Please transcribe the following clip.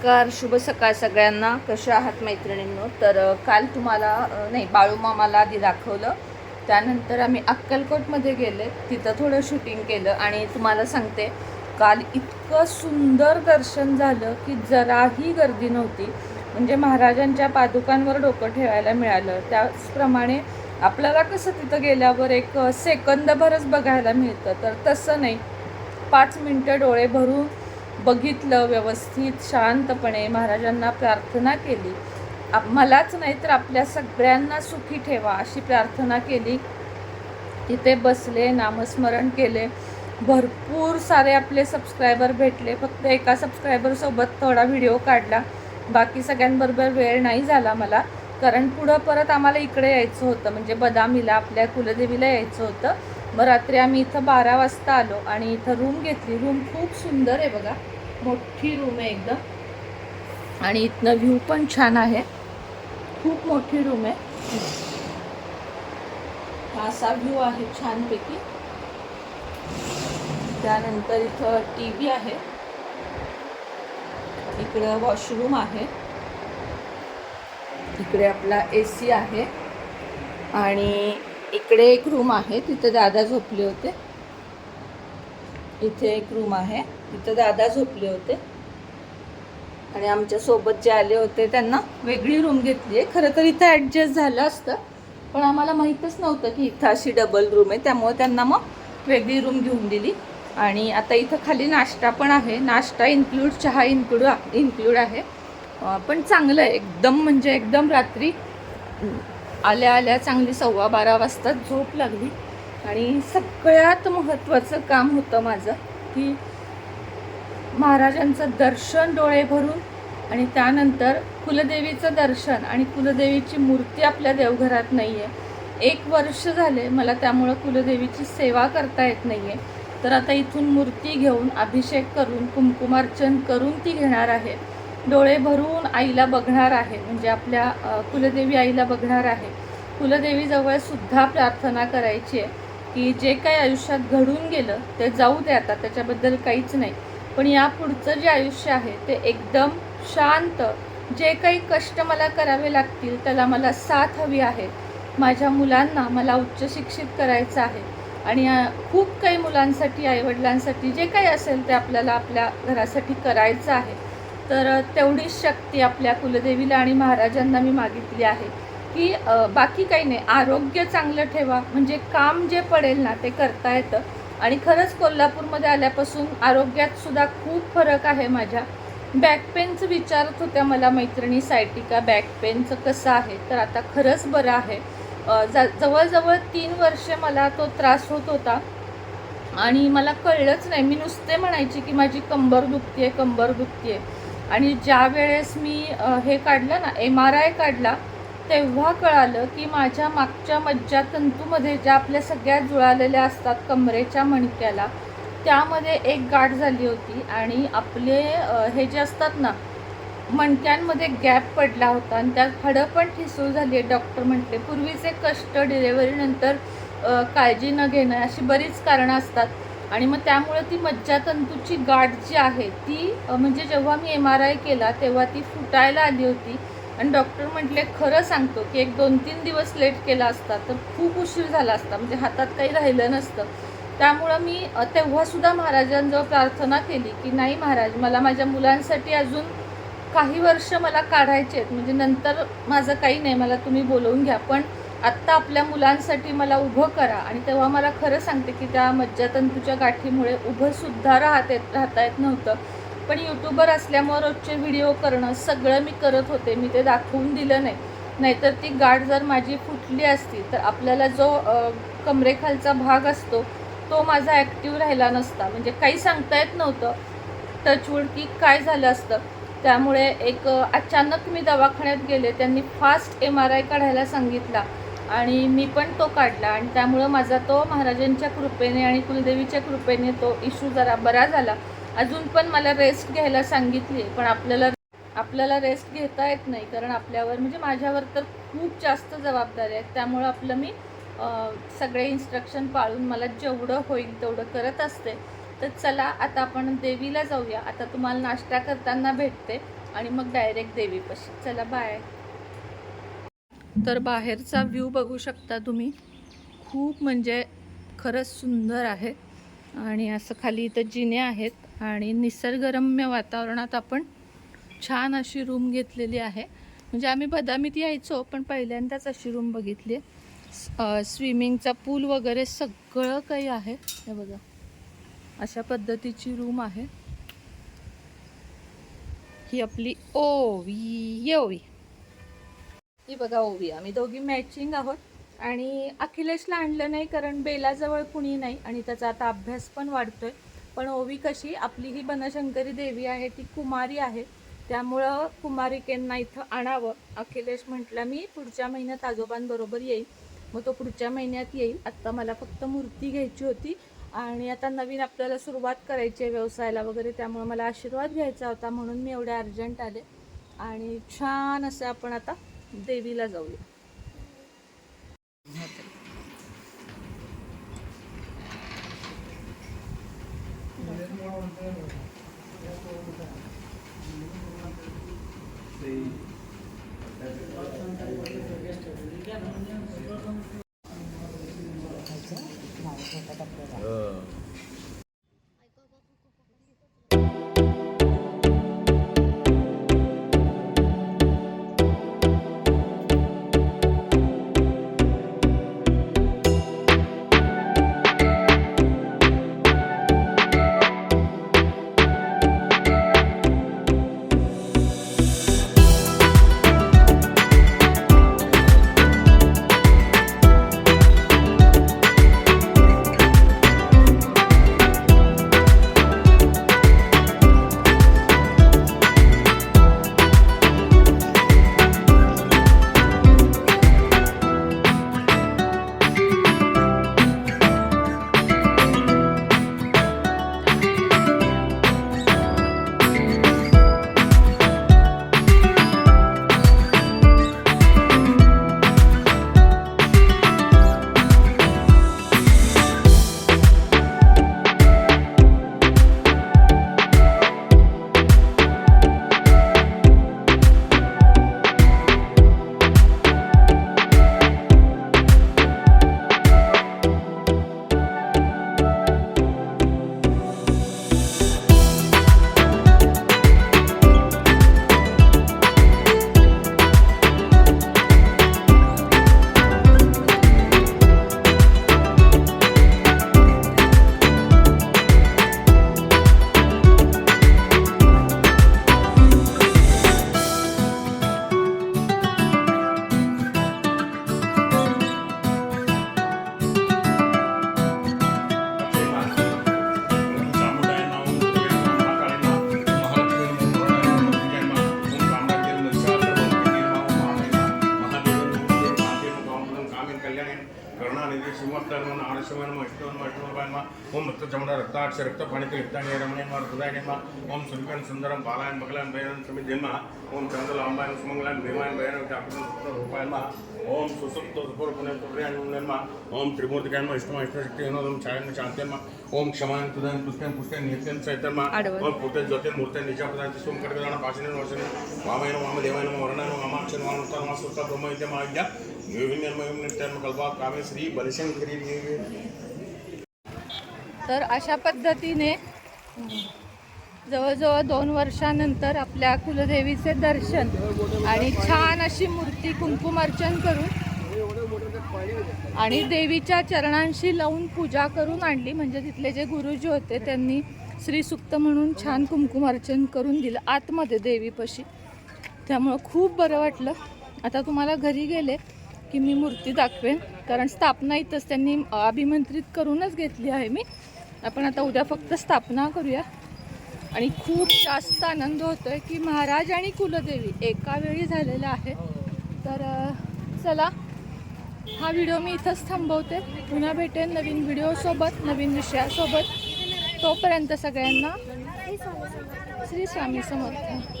नमस्कार शुभ सकाळ सगळ्यांना. कशा आहात मैत्रिणींनो? तर काल तुम्हाला नाही बाळूमामाला आधी दाखवलं. त्यानंतर आम्ही अक्कलकोटमध्ये गेले. तिथं थोडं शूटिंग केलं आणि तुम्हाला सांगते काल इतकं सुंदर दर्शन झालं की जराही गर्दी नव्हती. म्हणजे महाराजांच्या पादुकांवर डोकं ठेवायला मिळालं. त्याचप्रमाणे आपल्याला कसं तिथं गेल्यावर एक सेकंदभरच बघायला मिळतं. तर तसं नाही. पाच मिनटं डोळे भरून बघितलं व्यवस्थित शांतपणे महाराजांना प्रार्थना केली. आप मलाच नाही तर आपल्या सगळ्यांना सुखी ठेवा अशी प्रार्थना केली. तिथे बसले नामस्मरण केले. भरपूर सारे आपले सबस्क्रायबर भेटले. फक्त एका सबस्क्रायबरसोबत थोडा व्हिडिओ काढला. बाकी सगळ्यांबरोबर वेळ नाही झाला मला. कारण पुढं परत आम्हाला इकडे यायचं होतं. म्हणजे बदामीला आपल्या कुलदेवीला यायचं होतं. मग रात्री आम्ही इथं बारा वाजता आलो आणि इथं रूम घेतली. रूम खूप सुंदर आहे बघा. मोठी रूम आहे एकदम. आणि इथनं व्ह्यू पण छान आहे. खूप मोठी रूम आहे. हा असा व्ह्यू आहे छानपैकी. त्यानंतर इथं टी व्ही आहे. इकडं वॉशरूम आहे. इकडे आपला ए सी आहे. आणि इकडे एक रूम आहे. तिथे दादा झोपले होते. इथे एक रूम आहे. तिथं दादा झोपले होते. आणि आमच्यासोबत जे आले होते त्यांना वेगळी रूम घेतली आहे. खरं तर इथं ॲडजस्ट झालं असतं. पण आम्हाला माहीतच नव्हतं की इथं अशी डबल रूम आहे. त्यामुळे त्यांना मग वेगळी रूम घेऊन दिली. आणि आता इथं खाली नाश्ता पण आहे. नाश्ता इन्क्लूड चहा इन्क्लूड इन्क्लूड आहे. पण चांगलं आहे. एकदम म्हणजे एकदम रात्री आल्या आल्या चांगली सव्वा बारा वाजता झोप लागली. आणि सगळ्यात महत्त्वाचं काम होतं माझं की महाराजांचं दर्शन डोळे भरून आणि त्यानंतर कुलदेवीचं दर्शन आणि कुलदेवीची मूर्ती आपल्या देवघरात नाही आहे एक वर्ष झाले मला त्यामुळं कुलदेवीची सेवा करता येत नाही आहे तर आता इथून मूर्ती घेऊन अभिषेक करून कुंकुमार्चन करून ती घेणार आहे. डोळे भरून आईला बघणार आहे म्हणजे आपल्या कुलदेवी आईला बघणार आहे. कुलदेवीजवळ सुद्धा प्रार्थना करायची आहे की जे काही आयुष्यात घडून गेलं ते जाऊ दे आता त्याच्याबद्दल काहीच नाही. पण या पुढचं जे आयुष्य आहे ते एकदम शांत. जे काही कष्ट मला करावे लागतील त्याला मला साथ हवी आहे. माझ्या मुलांना मला उच्च शिक्षित करायचं आहे. आणि खूप काही मुलांसाठी आईवडिलांसाठी जे काही असेल ते आपल्याला आपल्या घरासाठी करायचं आहे. तर तेवढीच शक्ती आपल्या कुलदेवीला आणि महाराजांना मी मागितली आहे की बाकी काही नाही. आरोग्य चांगलं ठेवा. म्हणजे काम जे पडेल ना ते करता येतं. आणि खरंच कोल्हापूरमध्ये आल्यापासून आरोग्यात सुद्धा खूप फरक आहे माझ्या. बॅक पेनचं विचारत होत्या मला मैत्रिणी सायटिका बॅक पेनचं कसं आहे? तर आता खरंच बरं आहे. ज जवळजवळ तीन वर्षे मला तो त्रास होत होता. आणि मला कळलंच नाही. मी नुसते म्हणायची की माझी कंबर दुखते आहे कंबर दुखते आहे आणि ज्या वेळेस मी हे काढलं ना एम आर आय काढला तेव्हा कळालं की माझ्या मागच्या मज्जातंतूमध्ये ज्या आपल्या सगळ्या जुळालेल्या असतात कमरेच्या मणक्याला त्यामध्ये एक गाठ झाली होती आणि आपले हे जे असतात ना मणक्यांमध्ये गॅप पडला होता आणि त्यात हाडं पण ठिसूळ झाली आहे डॉक्टर म्हटले. पूर्वीचे कष्ट डिलेवरीनंतर काळजी न घेणं अशी बरीच कारणं असतात आणि मग त्यामुळे ती मज्जातंतूची गाठ जी आहे ती म्हणजे जेव्हा मी एम आर आय केला तेव्हा ती फुटायला आली होती. आणि डॉक्टर म्हटले खरं सांगतो की एक दोन तीन दिवस लेट केला असता तर खूप उशीर झाला असता म्हणजे हातात काही राहिलं नसतं. त्यामुळं मी तेव्हासुद्धा महाराजांजवळ प्रार्थना केली की नाही महाराज मला माझ्या मुलांसाठी अजून काही वर्ष मला काढायचे आहेत म्हणजे नंतर माझं काही नाही मला तुम्ही बोलवून घ्या पण आत्ता आपल्या मुलांसाठी मला उभं करा. आणि तेव्हा मला खरं सांगते की त्या मज्जातंतूच्या गाठीमुळे उभंसुद्धा राहत येत राहता येत नव्हतं. पण यूट्यूबर असल्यामुळं रोजचे व्हिडिओ करणं सगळं मी करत होते. मी ते दाखवून दिलं नाही. नाहीतर ती गाठ जर माझी फुटली असती तर आपल्याला जो कमरेखालचा भाग असतो तो माझा ॲक्टिव्ह राहिला नसता. म्हणजे काही सांगता येत नव्हतं. टचवूड की काय झालं असतं. त्यामुळे एक अचानक मी दवाखान्यात गेले. त्यांनी फास्ट एम आर आय काढायला सांगितला आणि मी पण तो काढला. आणि त्यामुळं माझा तो महाराजांच्या कृपेने आणि कुलदेवीच्या कृपेने तो इशू जरा बरा झाला. अजून पण मला रेस्ट घ्यायला सांगितली पण आपल्याला आपल्याला रेस्ट घेता येत नाही कारण आपल्यावर म्हणजे माझ्यावर तर खूप जास्त जबाबदारी आहेत त्यामुळं आपलं मी सगळे इन्स्ट्रक्शन पाळून मला जेवढं होईल तेवढं करत असते. तर चला आता आपण देवीला जाऊया. आता तुम्हाला नाश्ता करताना भेटते आणि मग डायरेक्ट देवीपाशी. चला बाय तर बाहेरचा व्ह्यू बघू शकता तुम्ही. खूप म्हणजे खरंच सुंदर आहे. आणि असं खाली इथं जिने आहेत आणि निसर्गरम्य वातावरणात आपण छान अशी रूम घेतलेली आहे. म्हणजे आम्ही बदामीत यायचो पण पहिल्यांदाच अशी रूम बघितली आहे. स्विमिंगचा पूल वगैरे सगळं काही आहे. हे बघा. अशा पद्धतीची रूम आहे. ही आपली ओवी ये ओवी ही बघा ओवी आम्ही दोघी मॅचिंग आहोत. आणि अखिलेशला आणलं नाही कारण बेलाजवळ कुणी नाही आणि त्याचा आता अभ्यास पण वाढतोय. पण ओवी कशी आपली ही बनशंकरी देवी आहे ती कुमारी आहे. त्यामुळं कुमारिकेंना इथं आणावं. अखिलेश म्हटलं मी पुढच्या महिन्यात आजोबांबरोबर येईल मग तो पुढच्या महिन्यात येईल. आत्ता मला फक्त मूर्ती घ्यायची होती आणि आता नवीन आपल्याला सुरुवात करायची आहे व्यवसायाला वगैरे त्यामुळे मला आशीर्वाद घ्यायचा होता म्हणून मी एवढे अर्जंट आले. आणि छान असं आपण आता देवीला जाऊया. Gracias. ரத்த சமண ரத்தாட்சி ரத்த பணிக்கு லிப்தானி ரமணியமா ரத்தாயணியமா ஓம் சுல்கான் சுந்தரம் பாலாயன் பகலான் பைரன் சுமிதியமா ஓம் சந்தில் அம்பாயன் சுமங்கலான் பீமாயன் பைரன் விட்டு ரூபாயமா ஓம் சுசுப்த சுபூர் புண்ணியம் புரியாயமா ஓம் திரிமூர்த்திகாயமா இஷ்டமா இஷ்ட சக்தி வினோதம் சாயன் சாந்தியமா ஓம் க்ஷமான் துதன் புஷ்கன் புஷ்கன் நித்யன் சைத்தமா ஓம் புத்த ஜோதியன் மூர்த்தன் நிஜாபதாதி சோம் கடகதான பாசினன் வசனன் வாமயன வாம தேவாயன வரணன் வாமாட்சன் வாமுத்தன் வாசுத்த பிரம்ம வித்யமா வித்யா கல்பா காமே ஸ்ரீ பலிசங்கரி तर अशा पद्धतीने जवळजवळ दोन वर्षानंतर आपल्या कुलदेवीचे दर्शन आणि छान अशी मूर्ती कुंकुमार्चन करून आणि देवीच्या चरणांशी लावून पूजा करून आणली. म्हणजे तिथले जे गुरुजी होते त्यांनी श्री सुक्त म्हणून छान कुंकुमार्चन करून दिलं आतमध्ये देवीपाशी. त्यामुळं खूप बरं वाटलं. आता तुम्हाला घरी गेले की मी मूर्ती दाखवेन. कारण स्थापना इथंच त्यांनी अभिमंत्रित करूनच घेतली आहे मी. आपण आता उद्या फक्त स्थापना करूया. आणि खूप जास्त आनंद होतोय की महाराज आणि कुलदेवी एका वेळी झालेला आहे. तर चला हा व्हिडिओ मी इथंच थांबवते. पुन्हा भेटेन नवीन व्हिडिओसोबत नवीन विषयासोबत तोपर्यंत सगळ्यांना श्री स्वामी समर्थ.